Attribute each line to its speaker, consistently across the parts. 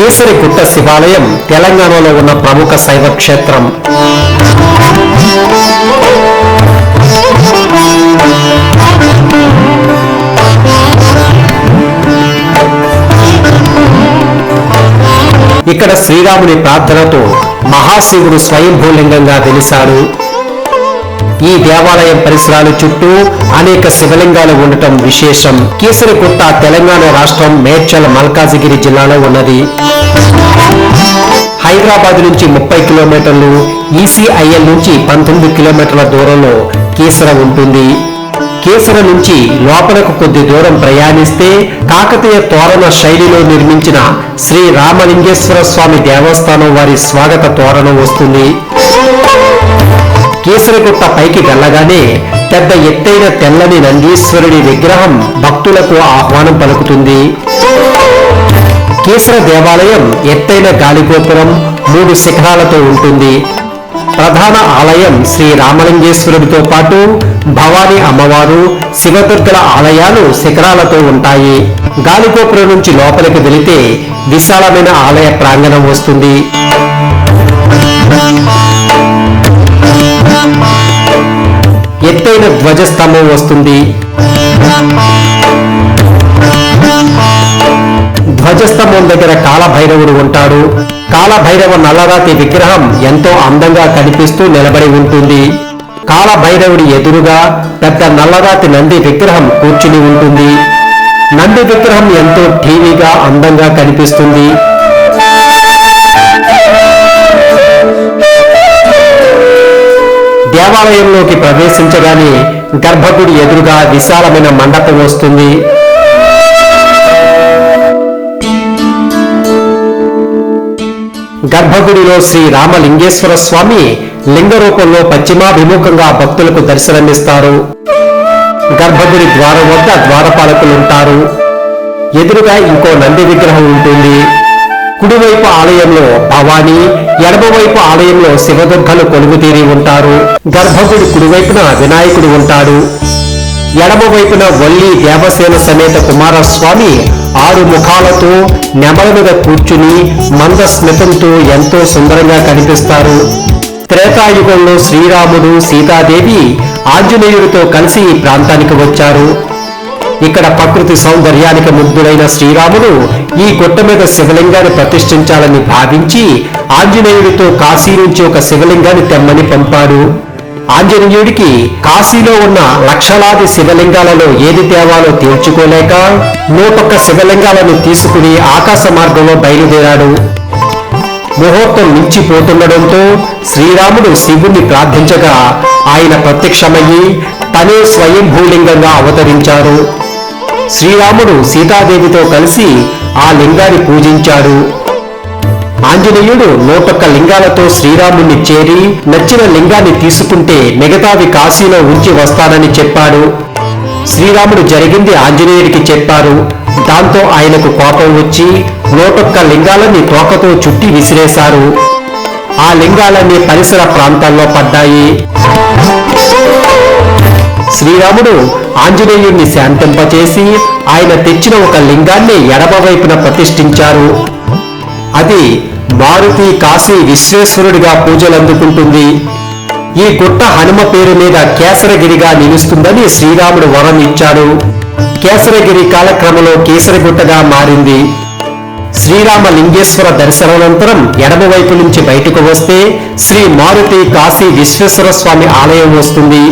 Speaker 1: కేసరిగుట్ట శివాలయం తెలంగాణలో ఉన్న ప్రముఖ శైవ క్షేత్రం. ఇక్కడ శ్రీరాముని ప్రార్థనతో మహాశివుడు స్వయంభూలింగంగా వెలిశాడు ఈ దేవాలయం పరిసరాల చుట్టూ అనేక శివలింగాలు ఉండటం విశేషం. కీసరిగుట్ట తెలంగాణ రాష్ట్రం మేడ్చల్ మల్కాజిగిరి జిల్లాలో ఉన్నది. హైదరాబాద్ నుంచి ముప్పై కిలోమీటర్లు ఈసీఐఎల్ నుంచి పంతొమ్మిది కిలోమీటర్ల దూరంలో కీసర ఉంటుంది. కేసర నుంచి లోపలకు కొద్ది దూరం ప్రయాణిస్తే కాకతీయ తోరణ శైలిలో నిర్మించిన శ్రీ రామలింగేశ్వర స్వామి దేవస్థానం వారి స్వాగత తోరణం వస్తుంది. కేసరగుట్ట పైకి వెళ్ళగానే పెద్ద ఎత్తైన తెల్లని నందీశ్వరుడి విగ్రహం భక్తులకు ఆహ్వానం పలుకుతుంది. కేసర దేవాలయం ఎత్తైన గాలిగోపురం మూడు శిఖరాలతో ఉంటుంది. ప్రధాన ఆలయం శ్రీ రామలింగేశ్వరుడితో పాటు భవానీ అమ్మవారు శివదుర్గల ఆలయాలు శిఖరాలతో ఉంటాయి. గాలిగోపురం నుంచి లోపలికి వెళితే విశాలమైన ఆలయ ప్రాంగణం వస్తుంది. ధ్వజస్తంభం వస్తుంది. ధ్వజస్తంభం దగ్గర కాలభైరవుడు ఉంటాడు. కాలభైరవ నల్లరాతి విగ్రహం ఎంతో అందంగా కనిపిస్తూ నిలబడి ఉంటుంది. కాలభైరవుడి ఎదురుగా పెద్ద నల్లరాతి నంది విగ్రహం కూర్చుని ఉంటుంది. నంది విగ్రహం ఎంతో టీవీగా అందంగా కనిపిస్తుంది. దేవాలయంలోకి ప్రవేశించగానే గర్భగుడి ఎదురుగా విశాలమైన మండపం వస్తుంది. గర్భగుడిలో శ్రీ రామలింగేశ్వర స్వామి లింగ రూపంలో పశ్చిమాభిముఖంగా భక్తులకు దర్శనమిస్తారు. గర్భగుడి ద్వారం వద్ద ద్వారపాలకులు ఉంటారు. ఎదురుగా ఇంకో నంది విగ్రహం ఉంటుంది. కుడివైపు ఆలయంలో భవానీ ఎడమవైపు ఆలయంలో శివదుర్గలు కొలువుతీరి ఉంటారు. గర్భగుడి కుడివైపున వినాయకుడు ఉంటాడు. ఎడమవైపున ఒల్లి వల్లి దేవసేన సమేత కుమారస్వామి ఆరు ముఖాలతో నెమల మీద కూర్చుని మంద స్మితంతో ఎంతో సుందరంగా కనిపిస్తారు. త్రేతాయుగంలో శ్రీరాముడు సీతాదేవి ఆంజనేయుడితో కలిసి ఈ ప్రాంతానికి వచ్చారు. ఇక్కడ ప్రకృతి సౌందర్యానికి ముగ్ధుడైన శ్రీరాముడు ఈ గుట్ట మీద శివలింగాన్ని ప్రతిష్ఠించాలని భావించి ఆంజనేయుడితో కాశీ నుంచి ఒక శివలింగాన్ని తెమ్మని పంపాడు. ఆంజనేయుడికి కాశీలో ఉన్న లక్షలాది శివలింగాలలో ఏది తేవాలో తేల్చుకోలేక నూటొక్క శివలింగాలను తీసుకుని ఆకాశ మార్గంలో బయలుదేరాడు. ముహూర్తం మించిపోతుండడంతో శ్రీరాముడు శివుణ్ణి ప్రార్థించగా ఆయన ప్రత్యక్షమయ్యి తనే స్వయంభూలింగంగా అవతరించారు శ్రీరాముడు సీతాదేవితో కలిసి ఆ లింగాన్ని పూజించాడు. ఆంజనేయుడు నూటొక్క లింగాలతో శ్రీరాముణ్ణి చేరి నచ్చిన లింగాన్ని తీసుకుంటే మిగతావి కాశీలో ఉంచి వస్తానని చెప్పాడు. శ్రీరాముడు జరిగింది ఆంజనేయుడికి చెప్పారు. దాంతో ఆయనకు కోపం వచ్చి నూటొక్క లింగాలని తోకతో చుట్టి విసిరేశారు. ఆ లింగాలన్నీ పరిసర ప్రాంతాల్లో పడ్డాయి. శ్రీరాముడు ఆంజనేయుణ్ణి శాంతింపచేసి ఆయన తెచ్చిన ఒక లింగాన్ని ఎడమ వైపున ప్రతిష్ఠించారు. అది మారుతి కాశీ విశ్వేశ్వరుడిగా పూజలు అందుకుంటుంది ఈ గుట్ట హనుమ పేరు మీద కేసరగిరిగా నిలుస్తుందని శ్రీరాముడు వరం ఇచ్చాడు. కేసరగిరి కాలక్రమంలో కేసరగుట్టగా మారింది. శ్రీరామ లింగేశ్వర దర్శనానంతరం ఎడమవైపు నుంచి బయటకు వస్తే శ్రీ మారుతి కాశీ విశ్వేశ్వర స్వామి ఆలయం వస్తుంది.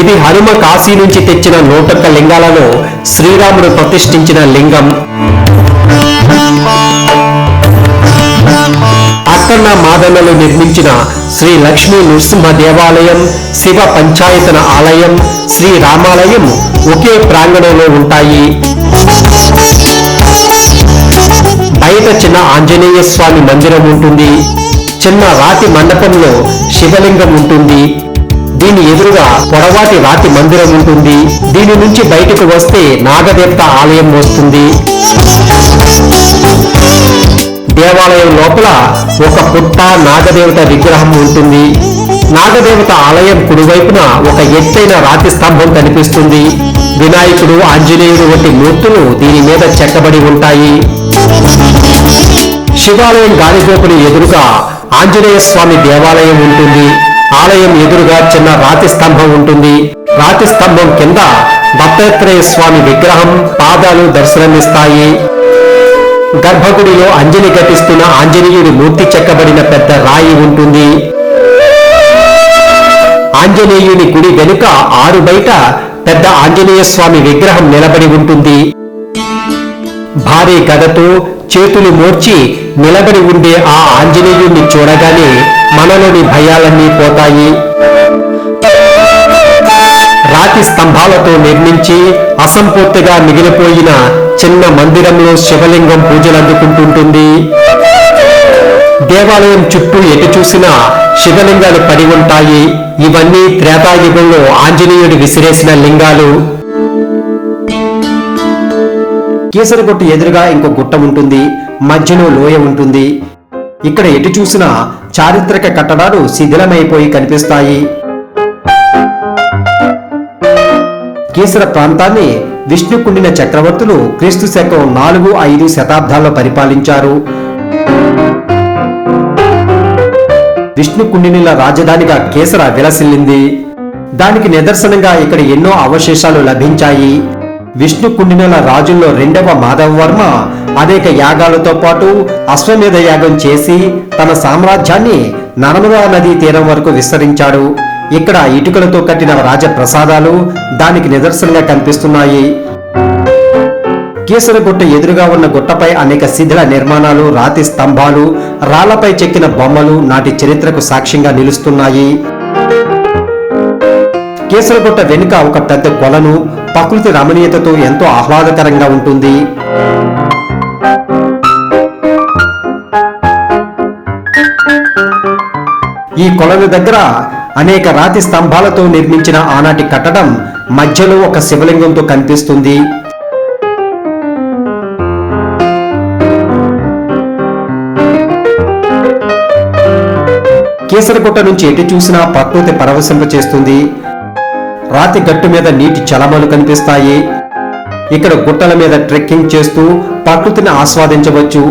Speaker 1: ఇది హనుమ కాశీ నుంచి తెచ్చిన నూటొక్క లింగాలలో శ్రీరాముడు ప్రతిష్ఠించిన లింగం. అక్కన్న మాదన్నలు నిర్మించిన శ్రీ లక్ష్మీ నృసింహ దేవాలయం శివ పంచాయతన ఆలయం శ్రీ రామాలయం ఒకే ప్రాంగణంలో ఉంటాయి. బయట చిన్న ఆంజనేయ స్వామి మందిరం ఉంటుంది. చిన్న రాతి మండపంలో శివలింగం ఉంటుంది. దీని ఎదురుగా పొడవాటి రాతి మందిరం ఉంటుంది. దీని నుంచి బయటకు వస్తే నాగదేవత ఆలయం వస్తుంది. దేవాలయం లోపల ఒక పుట్ట నాగదేవత విగ్రహం ఉంటుంది. నాగదేవత ఆలయం కుడివైపున ఒక ఎత్తైన రాతి స్తంభం కనిపిస్తుంది. వినాయకుడు ఆంజనేయుడు వంటి మూర్తులు దీని మీద చెక్కబడి ఉంటాయి. శివాలయం గాలిగోపుని ఎదురుగా ఆంజనేయ స్వామి దేవాలయం ఉంటుంది. ఆలయం ఎదురుగా చిన్న రాతి స్తంభం ఉంటుంది. రాతి స్తంభం కింద దత్తాత్రేయ స్వామి విగ్రహం పాదాలు దర్శనమిస్తాయి. గర్భగుడిలో అంజలి ఘటిస్తున్న ఆంజనేయుడి మూర్తి చెక్కబడిన పెద్ద రాయి ఉంటుంది. ఆంజనేయుని గుడి వెనుక ఆరు బయట పెద్ద ఆంజనేయ స్వామి విగ్రహం నిలబడి ఉంటుంది. భారీ గదతో చేతులు మోర్చి నిలబడి ఉండే ఆ ఆంజనేయుణ్ణి చూడగానే మనలోని భయాలన్నీ పోతాయి. రాతి స్తంభాలతో నిర్మించి అసంపూర్తిగా మిగిలిపోయిన చిన్న మందిరంలో శివలింగం పూజలు అందుకుంటుంటుంది. దేవాలయం చుట్టూ ఎటు చూసినా శివలింగాలు పడి ఉంటాయి. ఇవన్నీ త్రేతాయుగంలో ఆంజనేయుడు విసిరేసిన లింగాలు. కేసరగుట్ట ఎదురుగా ఇంకో గుట్ట ఉంటుంది మధ్యలో లోయ ఉంటుంది. ఇక్కడ ఎటు చూసినా చారిత్రక కట్టడాలు శిథిలమైపోయి కనిపిస్తాయి. కీసర ప్రాంతాన్ని విష్ణుకుండిన చక్రవర్తులు క్రీస్తు శకం నాలుగు ఐదు శతాబ్దాల్లో పరిపాలించారు. విష్ణుకుండినిల రాజధానిగా కేసర విలసిల్లింది. దానికి నిదర్శనంగా ఇక్కడ ఎన్నో అవశేషాలు లభించాయి. విష్ణుకుండినుల రాజుల్లో రెండవ మాధవవర్మ అనేక యాగాలతో పాటు అశ్వమేధ యాగం చేసి తన సామ్రాజ్యాన్ని నర్మదా నదీ తీరం వరకు విస్తరించాడు. ఇక్కడ ఇటుకలతో కట్టిన రాజప్రసాదాలు దానికి నిదర్శనంగా కనిపిస్తున్నాయి. కీసరగుట్ట ఎదురుగా ఉన్న గుట్టపై అనేక శిథిల నిర్మాణాలు రాతి స్తంభాలు రాళ్ళపై చెక్కిన బొమ్మలు నాటి చరిత్రకు సాక్ష్యంగా నిలుస్తున్నాయి. కేసరగొట్ట వెనుక ఒక పెద్ద కొలను ప్రకృతి రమణీయతతో ఎంతో ఆహ్లాదకరంగా ఉంటుంది. ఈ కొలను దగ్గర అనేక రాతి స్తంభాలతో నిర్మించిన ఆనాటి కట్టడం మధ్యలో ఒక శివలింగంతో కనిపిస్తుంది. కేసరగుట్ట నుంచి ఎటు చూసినా ప్రకృతి పరవశింప చేస్తుంది రాతి గట్టు మీద నీటి చలమలు కనిపిస్తాయి. ఇక్కడ గుట్టల మీద ట్రెక్కింగ్ చేస్తూ ప్రకృతిని ఆస్వాదించవచ్చు.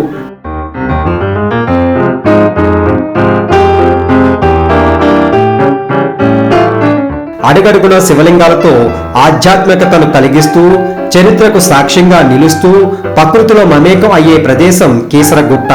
Speaker 1: అడుగడుగున శివలింగాలతో ఆధ్యాత్మికతను కలిగిస్తూ చరిత్రకు సాక్ష్యంగా నిలుస్తూ ప్రకృతిలో మమేకం అయ్యే ప్రదేశం కీసరగుట్ట.